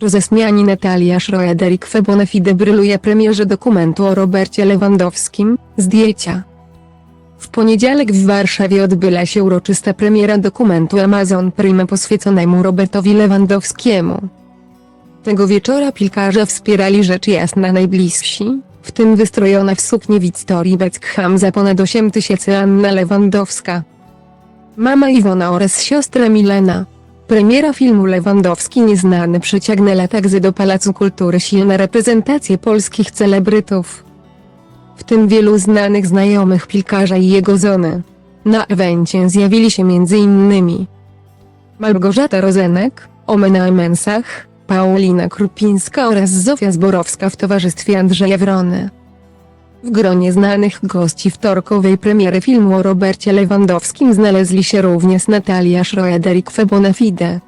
Roześmiani Natalia Schroeder i Kwebonefide bryluje premierze dokumentu o Robercie Lewandowskim, zdjęcia. W poniedziałek w Warszawie odbyła się uroczysta premiera dokumentu Amazon Prime poświęconemu Robertowi Lewandowskiemu. Tego wieczora piłkarza wspierali rzecz jasna najbliżsi, w tym wystrojona w suknię Wiktorii Beckham za ponad 8 tysięcy Anna Lewandowska. Mama Iwona oraz siostra Milena. Premiera filmu Lewandowski Nieznany przyciągnęła także do Pałacu Kultury silne reprezentacje polskich celebrytów. W tym wielu znanych znajomych piłkarza i jego żony. Na evencie zjawili się m.in. Małgorzata Rozenek, Omena Mensach, Paulina Krupińska oraz Zofia Zborowska w towarzystwie Andrzeja Wrony. W gronie znanych gości wtorkowej premiery filmu o Robercie Lewandowskim znaleźli się również Natalia Schroeder i Kwebonefide.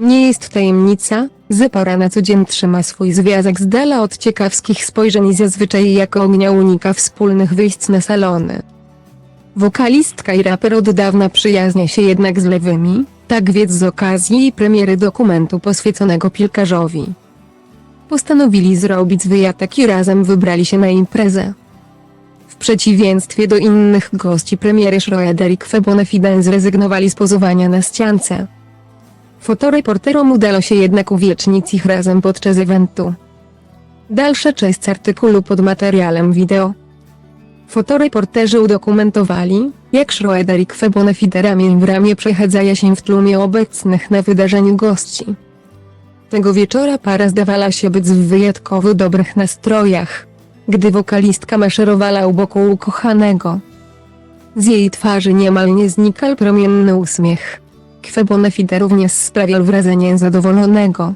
Nie jest tajemnica, że para na co dzień trzyma swój związek z dala od ciekawskich spojrzeń i zazwyczaj jako ognia unika wspólnych wyjść na salony. Wokalistka i raper od dawna przyjaźnia się jednak z lewymi, tak więc z okazji premiery dokumentu poświęconego piłkarzowi. Postanowili zrobić wyjatek i razem wybrali się na imprezę. W przeciwieństwie do innych gości premiery Schroeder i Kwebonefiden zrezygnowali z pozowania na ściance. Fotoreporterom udało się jednak uwiecznić ich razem podczas eventu. Dalsza część artykułu pod materiałem wideo. Fotoreporterzy udokumentowali, jak Schroeder i Kwebonefide ramię w ramię przechadzają się w tłumie obecnych na wydarzeniu gości. Tego wieczora para zdawała się być w wyjątkowo dobrych nastrojach, gdy wokalistka maszerowała u boku ukochanego. Z jej twarzy niemal nie znikał promienny uśmiech. Kwebonefide również sprawiał wrażenie zadowolonego.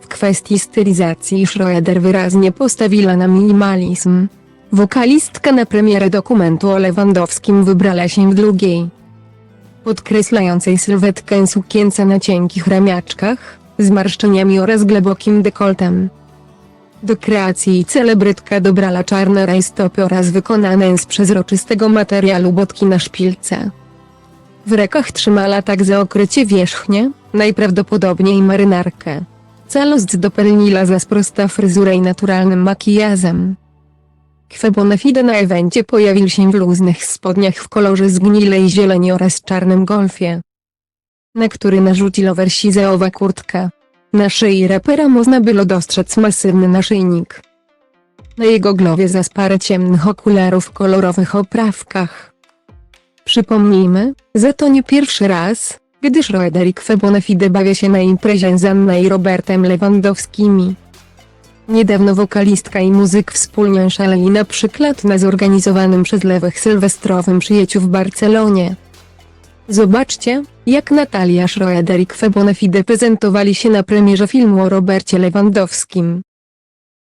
W kwestii stylizacji Schroeder wyraźnie postawiła na minimalizm. Wokalistka na premierę dokumentu o Lewandowskim wybrała się w długiej, podkreślającej sylwetkę sukience na cienkich ramiaczkach, z marszczeniami oraz głębokim dekoltem. Do kreacji celebrytka dobrała czarne rajstopy oraz wykonane z przezroczystego materiału botki na szpilce. W rękach trzymała także okrycie wierzchnie, najprawdopodobniej marynarkę. Całość dopełniła za prosta fryzura i naturalnym makijażem. Kwebonefide na evencie pojawił się w luźnych spodniach w kolorze zgnilej zieleni oraz czarnym golfie, na który narzuciła wersizeowa kurtka. Na szyi rapera można było dostrzec masywny naszyjnik. Na jego głowie zaś parę ciemnych okularów w kolorowych oprawkach. Przypomnijmy, że to nie pierwszy raz, gdy Schroeder i Kwebonefide bawia się na imprezie z Anna i Robertem Lewandowskimi. Niedawno wokalistka i muzyk wspólnie szaleli na przykład na zorganizowanym przez lewych sylwestrowym przyjęciu w Barcelonie. Zobaczcie, jak Natalia Schroeder i Kwebonefide prezentowali się na premierze filmu o Robercie Lewandowskim.